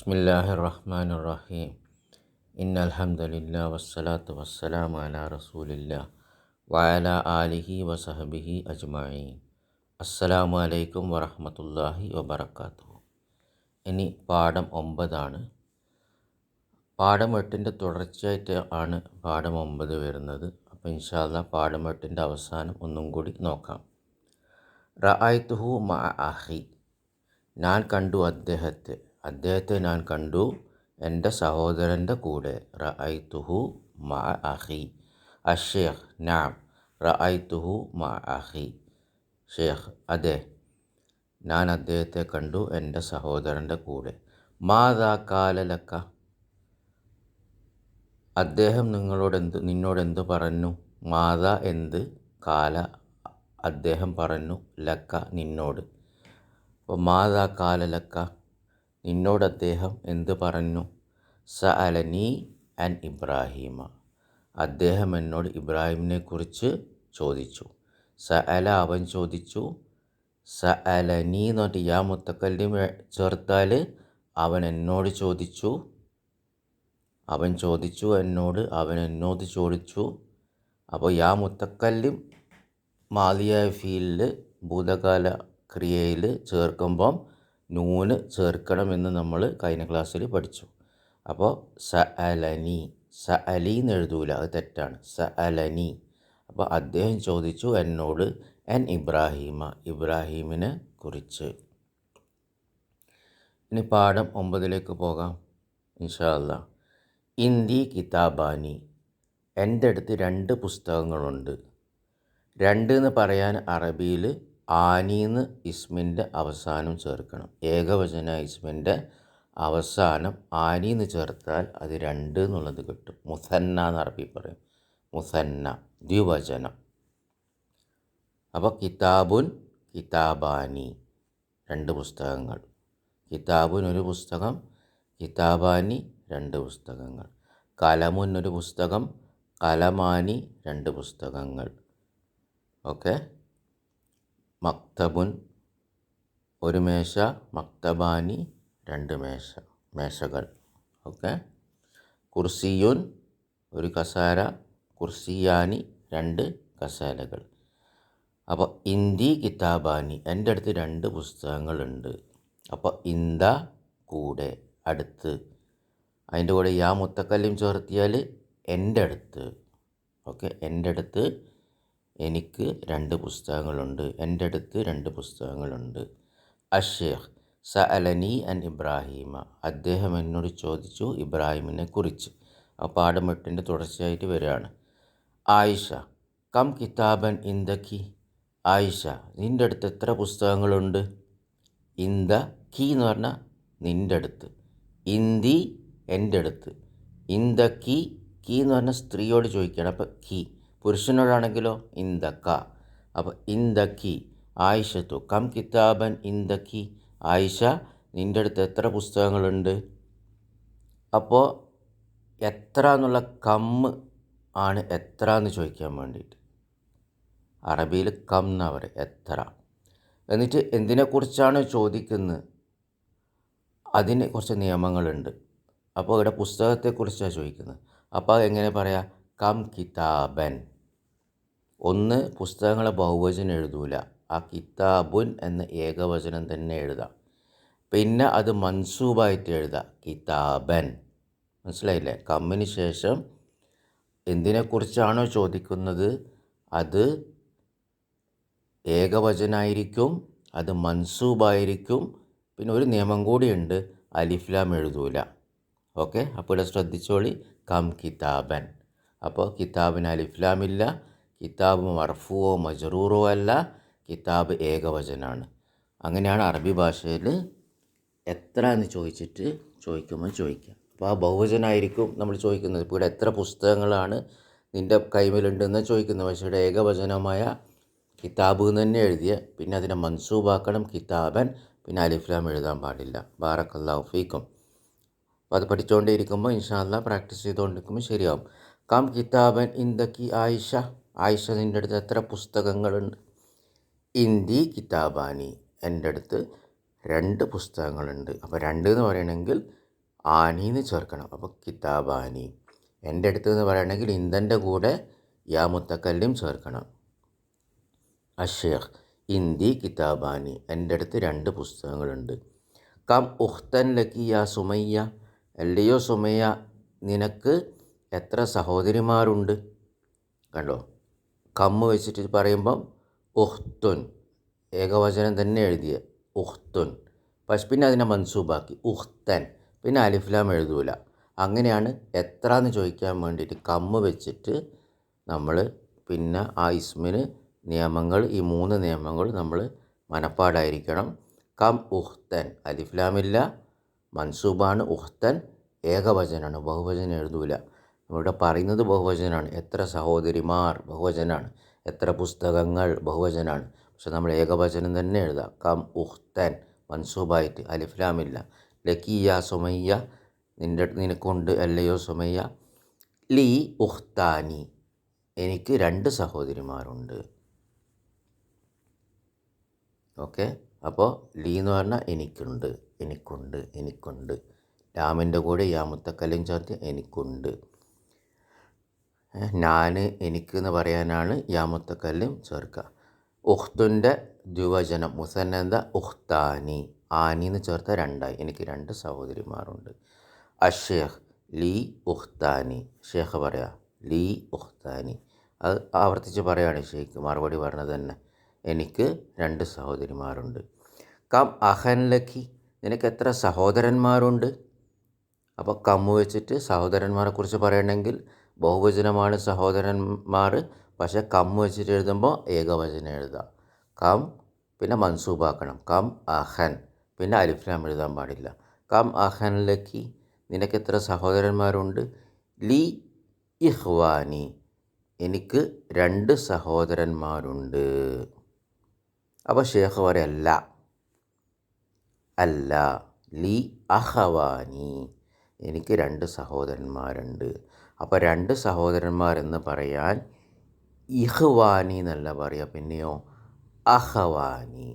ബിസ്മില്ലാഹി റഹ്മാൻ റഹീം ഇന്ന അലഹമുല്ല വസ്സലാത്തു വസ്സലാം അല റസൂലില്ല വയല ആലിഹി വസഹബിഹി അജ്മായി അസ്സലാമു അലൈക്കും വറഹമത്തല്ലാഹി വബർക്കാത്തു ഇനി പാഠം ഒമ്പതാണ്. പാഠം എട്ടിന്റെ തുടർച്ചയായിട്ട് ആണ് പാഠം ഒമ്പത് വരുന്നത്. അപ്പോൾ ഇൻഷാല്ല പാഠം എട്ടിന്റെ അവസാനം ഒന്നും കൂടി നോക്കാം. റഅത്തുഹു മാ അഹി. ഞാൻ കണ്ടു അദ്ദേഹത്തെ. അദ്ദേഹത്തെ ഞാൻ കണ്ടു. എന്റെ സഹോദരന്റെ കൂടെ. റഅയ്തുഹു മാ അഹി. അഷേഖ് നാം. റഅയ്തുഹു മാ അഹി. ഷേഖ് അതെ. ഞാൻ അദ്ദേഹത്തെ കണ്ടു എന്റെ സഹോദരന്റെ കൂടെ. മാതാ കാലലക്ക അദ്ദേഹം നിങ്ങളോട് എന്ത് നിന്നോട് എന്ത് പറഞ്ഞു? മാതാ എന്ത് കാല അദ്ദേഹം പറഞ്ഞു? ലക്ക നിന്നോട്. അപ്പോൾ മാതാ കാലലക്ക നിന്നോട് അദ്ദേഹം എന്ത് പറഞ്ഞു? സ അലനി അൻ ഇബ്രാഹീമ. അദ്ദേഹം എന്നോട് ഇബ്രാഹിമിനെ കുറിച്ച് ചോദിച്ചു. സ അല അവൻ ചോദിച്ചു സ അലനി എന്ന് പറഞ്ഞിട്ട് യാ മുത്തക്കല്ലിം ചേർത്താൽ അവൻ എന്നോട് ചോദിച്ചു അവൻ ചോദിച്ചു എന്നോട് അവൻ എന്നോട് ചോദിച്ചു അപ്പോൾ യാ മുത്തക്കല്ലിം മാലിയായ ഫീലിൽ ഭൂതകാല ക്രിയയിൽ ചേർക്കുമ്പം നൂന് ചേർക്കണമെന്ന് നമ്മൾ കഴിഞ്ഞ ക്ലാസ്സിൽ പഠിച്ചു. അപ്പോൾ സ അലനി സ അലി എന്ന് എഴുതൂല അത് തെറ്റാണ്. സ അലനി അപ്പോൾ അദ്ദേഹം ചോദിച്ചു എന്നോട് എൻ ഇബ്രാഹിമ ഇബ്രാഹീമിനെ കുറിച്ച്. ഇനി പാഠം ഒമ്പതിലേക്ക് പോകാം ഇൻഷാല്ല ഇന്ദി കിതാബാനി എന്റെ അടുത്ത് രണ്ട് പുസ്തകങ്ങളുണ്ട്. രണ്ട് എന്ന് പറയാൻ അറബിയിൽ ആനീന്ന് ഇസ്മിന്റെ അവസാനം ചേർക്കണം. ഏകവചന ഇസ്മിന്റെ അവസാനം ആനീന്ന് ചേർത്താൽ അത് രണ്ട് എന്നുള്ളത് കിട്ടും. മുസന്ന എന്ന് അറബി പറയും. മുസന്ന ദ്വിവചനം. അപ്പോൾ കിതാബുൻ കിതാബാനി രണ്ട് പുസ്തകങ്ങൾ. കിതാബുൻ ഒരു പുസ്തകം കിതാബാനി രണ്ട് പുസ്തകങ്ങൾ. കലമുൻ ഒരു പുസ്തകം കലമാനി രണ്ട് പുസ്തകങ്ങൾ. ഓക്കെ? മക്തബുൻ ഒരു മേശ മക്തബാനി രണ്ട് മേശ മേശകൾ. ഓക്കെ. കുർസിയുൻ ഒരു കസാര കുർസിയാനി രണ്ട് കസാലകൾ അപ്പോൾ ഇന്ദി കിതാബാനി എന്റെ അടുത്ത് രണ്ട് പുസ്തകങ്ങളുണ്ട്. അപ്പോൾ ഇന്ത കൂടെ അടുത്ത്. അതിന്റെ കൂടെ യാ മുത്തക്കല്ലും ചേർത്തിയാൽ എന്റെ അടുത്ത്. ഓക്കെ എന്റെ അടുത്ത് എനിക്ക് രണ്ട് പുസ്തകങ്ങളുണ്ട്. എന്റെ അടുത്ത് രണ്ട് പുസ്തകങ്ങളുണ്ട്. അഷേഖ് സ അലനി അൻ ഇബ്രാഹിമ. അദ്ദേഹം എന്നോട് ചോദിച്ചു ഇബ്രാഹിമിനെ കുറിച്ച് ആ പാഠമെട്ടിന്റെ തുടർച്ചയായിട്ട് വരികയാണ്. ആയിഷ കം കിതാബൻ ഇന്ദക്കി ആയിഷ നിന്റെ അടുത്ത് എത്ര പുസ്തകങ്ങളുണ്ട്? ഇന്ദ കി എന്ന് പറഞ്ഞാൽ നിന്റെ അടുത്ത്. ഇന്ദി എന്റെ അടുത്ത്. ഇന്ദ കി കി എന്ന് പറഞ്ഞാൽ സ്ത്രീയോട് ചോദിക്കുകയാണ്. അപ്പോൾ കി. പുരുഷനോടാണെങ്കിലോ? ഇന്ദക്ക. അപ്പോൾ ഇന്ദക്കി ആയിഷത്തു. കം കിതാബൻ ഇന്ദക്കി. ആയിഷ നിന്റെ അടുത്ത് എത്ര പുസ്തകങ്ങളുണ്ട്? അപ്പോൾ എത്ര എന്നുള്ള കമ്മ് ആണ് എത്ര എന്ന് ചോദിക്കാൻ വേണ്ടിയിട്ട്. അറബിയിൽ കം പറയുക എത്ര. എന്നിട്ട് എന്തിനെക്കുറിച്ചാണ് ചോദിക്കുന്നത്? അതിന് കുറച്ച് നിയമങ്ങളുണ്ട്. അപ്പോൾ ഇവിടെ പുസ്തകത്തെക്കുറിച്ചാണ് ചോദിക്കുന്നത്. അപ്പോൾ എങ്ങനെ പറയാം? കം കിതാബൻ. ഒന്ന് പുസ്തകങ്ങളെ ബഹുവചനം എഴുതൂല. ആ കിതാബുൻ എന്ന ഏകവചനം തന്നെ എഴുതാം. പിന്നെ അത് മൻസൂബായിട്ട് എഴുതാം. കിതാബൻ. മനസ്സിലായില്ലേ? കമ്മിന് ശേഷം എന്തിനെക്കുറിച്ചാണോ ചോദിക്കുന്നത്? അത് ഏകവചനായിരിക്കും അത് മൻസൂബായിരിക്കും. പിന്നെ ഒരു നിയമം കൂടിയുണ്ട് അലിഫ്ലാം എഴുതൂല. ഓക്കെ? അപ്പോൾ ഇവിടെ ശ്രദ്ധിച്ചോളി. കം കിതാബൻ. അപ്പോൾ കിതാബിന് അലിഫ്ലാമില്ല കിതാബ് മർഫുവോ മജറൂറോ അല്ല കിതാബ് ഏകവചനാണ്. അങ്ങനെയാണ് അറബി ഭാഷയിൽ എത്ര എന്ന് ചോദിച്ചിട്ട് ചോദിക്കുമ്പോൾ ചോദിക്കുക. അപ്പോൾ ആ ബഹുവചനായിരിക്കും നമ്മൾ ചോദിക്കുന്നത്. ഇപ്പോൾ ഇവിടെ എത്ര പുസ്തകങ്ങളാണ് നിന്റെ കൈമിലുണ്ടെന്ന് ചോദിക്കുന്നത്. പക്ഷേ ഇവിടെ ഏകവചനമായ കിതാബ് എന്ന് തന്നെ എഴുതിയ പിന്നെ അതിനെ മൻസൂബാക്കണം കിതാബൻ പിന്നെ അലിഫ്ലാം എഴുതാൻ പാടില്ല. ബാറക്കല്ലാഹു ഫീക്കും. അപ്പോൾ അത് പഠിച്ചുകൊണ്ടേ ഇരിക്കുമ്പോൾ ഇൻഷാല്ല പ്രാക്ടീസ് ചെയ്തുകൊണ്ടിരിക്കുമ്പോൾ ശരിയാവും. കം കിതാബൻ ഇന്ദക്കി ആയിഷ. ആയിഷ നിന്റെ അടുത്ത് എത്ര പുസ്തകങ്ങളുണ്ട്? ഇന്ദി കിതാബാനി എന്റെ അടുത്ത് രണ്ട് പുസ്തകങ്ങളുണ്ട്. അപ്പോൾ രണ്ട് എന്ന് പറയണമെങ്കിൽ ആനി എന്ന് ചേർക്കണം. അപ്പോൾ കിതാബാനി എന്റെ അടുത്ത് എന്ന് പറയുകയാണെങ്കിൽ ഇന്ദന്റെ കൂടെ യാ മുത്തക്കല്ലും ചേർക്കണം. അഷേഖ് ഇന്ദി കിതാബാനി എന്റെ അടുത്ത് രണ്ട് പുസ്തകങ്ങളുണ്ട്. കം ഉഖ്തൻ ലക്കി യാ സുമയ്യ അല്ലയോ സുമയ്യ നിനക്ക് എത്ര സഹോദരിമാരുണ്ട്? കണ്ടോ? കമ്മ് വെച്ചിട്ട് പറയുമ്പം ഉഹ്തുൻ ഏകവചനം തന്നെ എഴുതിയ ഉഹ്തുൻ പക്ഷെ പിന്നെ അതിനെ മൻസൂബാക്കി. ഉഹ്തൻ പിന്നെ അലിഫ്ലാം എഴുതൂല. അങ്ങനെയാണ് എത്ര എന്ന് ചോദിക്കാൻ വേണ്ടിയിട്ട് കമ്മ് വെച്ചിട്ട് നമ്മൾ പിന്നെ ആ ഇസ്മിന് നിയമങ്ങൾ ഈ മൂന്ന് നിയമങ്ങൾ നമ്മൾ മനപ്പാടായിരിക്കണം. കം ഉഹ്തൻ അലിഫ്ലാമില്ല മൻസൂബാണ് ഉഹ്തൻ ഏകവചനാണ്. ബഹുവചനം എഴുതൂല. ഇവിടെ പറയുന്നത് ബഹുവചനാണ്. എത്ര സഹോദരിമാർ ബഹുവചനാണ്. എത്ര പുസ്തകങ്ങൾ ബഹുവചനാണ്. പക്ഷെ നമ്മൾ ഏകവചനം തന്നെ എഴുതാം. കം ഉഹ്തൻ മൻസൂബായിട്ട്. അലിഫ്ലാമില്ല ലക്കിയ സുമയ്യ. നിന്റെ നിനക്കുണ്ട് അല്ലയോ സുമയ്യ? ലീ ഉഹ്താനി എനിക്ക് രണ്ട് സഹോദരിമാരുണ്ട്. ഓക്കെ? അപ്പോൾ ലീ എന്ന് പറഞ്ഞാൽ എനിക്കുണ്ട്. എനിക്കുണ്ട്. എനിക്കുണ്ട്. രാമിന്റെ കൂടെ യാമുത്തക്കല്ലും ചേർത്ത് എനിക്കുണ്ട്. ഞാൻ എനിക്ക് എന്ന് പറയാനാണ് യാമുത്തക്കല്ലും ചേർക്കുക ഉഖ്തുന്റെ ദ്വിവചനം മുസന്നന്ത ഉഖ്താനി ആനി എന്ന് ചേർത്ത രണ്ടായി. എനിക്ക് രണ്ട് സഹോദരിമാരുണ്ട്. അഷേഖ് ലീ ഉഖ്താനി. ഷേഖ് പറയാ ലീ ഉഖ്താനി. അത് ആവർത്തിച്ച് പറയുകയാണ് ഷെയ്ഖ് മറുപടി പറഞ്ഞത് തന്നെ. എനിക്ക് രണ്ട് സഹോദരിമാരുണ്ട്. കം അഹൻ ലഖി നിനക്ക് എത്ര സഹോദരന്മാരുണ്ട്? അപ്പോൾ കമ്മു വെച്ചിട്ട് സഹോദരന്മാരെ കുറിച്ച് പറയണമെങ്കിൽ ബഹുവചനമാണ് സഹോദരന്മാർ പക്ഷേ കം വെച്ചിട്ട് എഴുതുമ്പോൾ ഏകവചനം എഴുതാം. കം പിന്നെ മൻസൂബാക്കണം. കം അഹൻ പിന്നെ അലിഫ്ലാം എഴുതാൻ പാടില്ല. കം അഹൻ ലക്കി നിനക്ക് എത്ര സഹോദരന്മാരുണ്ട്? ലി ഇഹ്വാനി എനിക്ക് രണ്ട് സഹോദരന്മാരുണ്ട്. അപ്പോൾ ഷേഖ് പറയല്ല അല്ല ലി അഹവാനി എനിക്ക് രണ്ട് സഹോദരന്മാരുണ്ട്. അപ്പോൾ രണ്ട് സഹോദരന്മാരെന്ന് പറയാൻ ഇഹ്വാനി എന്നല്ല പറയുക പിന്നെയോ അഹവാനി.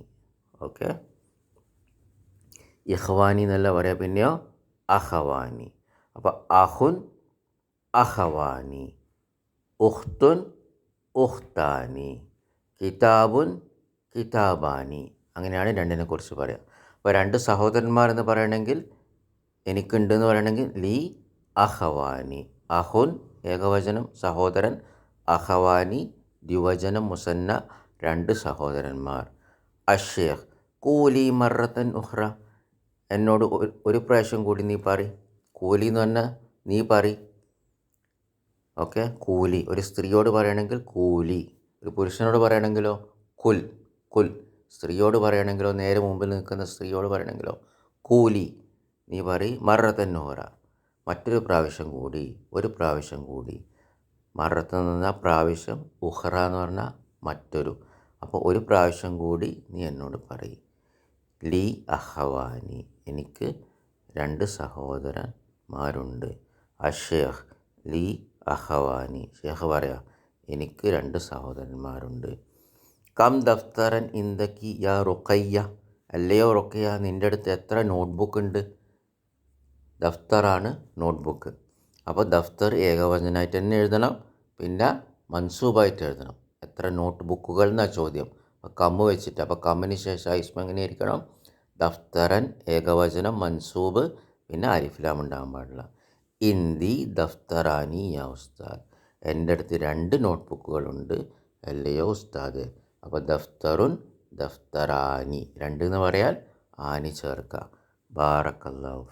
ഓക്കെ ഇഹ്വാനി എന്നല്ല പറയുക പിന്നെയോ അഹവാനി. അപ്പോൾ അഹുൻ അഹവാനി ഉഖ്തുൻ ഉഖ്താനി കിതാബുൻ കിതാബാനി. അങ്ങനെയാണ് രണ്ടിനെക്കുറിച്ച് പറയുക അപ്പോൾ രണ്ട് സഹോദരന്മാരെന്ന് പറയണമെങ്കിൽ എനിക്കുണ്ടെന്ന് പറയണമെങ്കിൽ ലീ അഹവാനി. അഹുൻ ഏകവചനം സഹോദരൻ അഹവാനി ദ്വിവചനം മുസന്ന രണ്ട് സഹോദരന്മാർ. അഷേഖ് കൂലി മറത്തൻ ഉഹ്റ. എന്നോട് ഒരു പ്രാവശ്യം കൂടി നീ പറ. കൂലി എന്ന് പറഞ്ഞാൽ നീ പറ. ഓക്കെ? കൂലി. ഒരു സ്ത്രീയോട് പറയണമെങ്കിൽ കൂലി. ഒരു പുരുഷനോട് പറയണമെങ്കിലോ കുൽ. കുൽ. സ്ത്രീയോട് പറയണമെങ്കിലോ നേരെ മുമ്പിൽ നിൽക്കുന്ന സ്ത്രീയോട് പറയണമെങ്കിലോ കൂലി. നീ പറ. മറത്തൻ നൂറ മറ്റൊരു പ്രാവശ്യം കൂടി ഒരു പ്രാവശ്യം കൂടി. മറത്ത് നിന്ന പ്രാവശ്യം ഉഹ്റ എന്ന് പറഞ്ഞാൽ മറ്റൊരു. അപ്പോൾ ഒരു പ്രാവശ്യം കൂടി നീ എന്നോട് പറയും. ലീ അഹവാനി എനിക്ക് രണ്ട് സഹോദരന്മാരുണ്ട്. അഷേഖ് ലീ അഹവാനി ഷേഖ് പറയാ എനിക്ക് രണ്ട് സഹോദരന്മാരുണ്ട്. കം ദഫ്തറൻ ഇന്ദക്കി യാ റൊക്കയ്യ അല്ലയോ റൊക്കയ്യ നിന്റെ അടുത്ത് എത്ര നോട്ട്ബുക്ക് ഉണ്ട്? ദഫ്തറാണ് നോട്ട്ബുക്ക്. അപ്പോൾ ദഫ്തർ ഏകവചനമായിട്ട് തന്നെ എഴുതണം പിന്നെ മൻസൂബായിട്ട് എഴുതണം. എത്ര നോട്ട് ബുക്കുകൾ എന്നാണ് ചോദ്യം. അപ്പോൾ കമ്മ് വെച്ചിട്ട് അപ്പോൾ കമ്മിന് ശേഷം ഐസ്മ ഇരിക്കണം? ദഫ്തറൻ ഏകവചനം മൻസൂബ് പിന്നെ അരിഫിലാം ഉണ്ടാകാൻ പാടില്ല. ഹിന്ദി ദഫ്തറാനി യാ ഉസ്താദ്. എന്റെ അടുത്ത് രണ്ട് നോട്ട് ബുക്കുകളുണ്ട് അല്ലയോ ഉസ്താദ്. അപ്പോൾ ദഫ്തറുൻ ദഫ്തറാനി. രണ്ട് എന്ന് പറയാൻ ആനി ചേർക്കുക ബാറക്കല്ലാഹു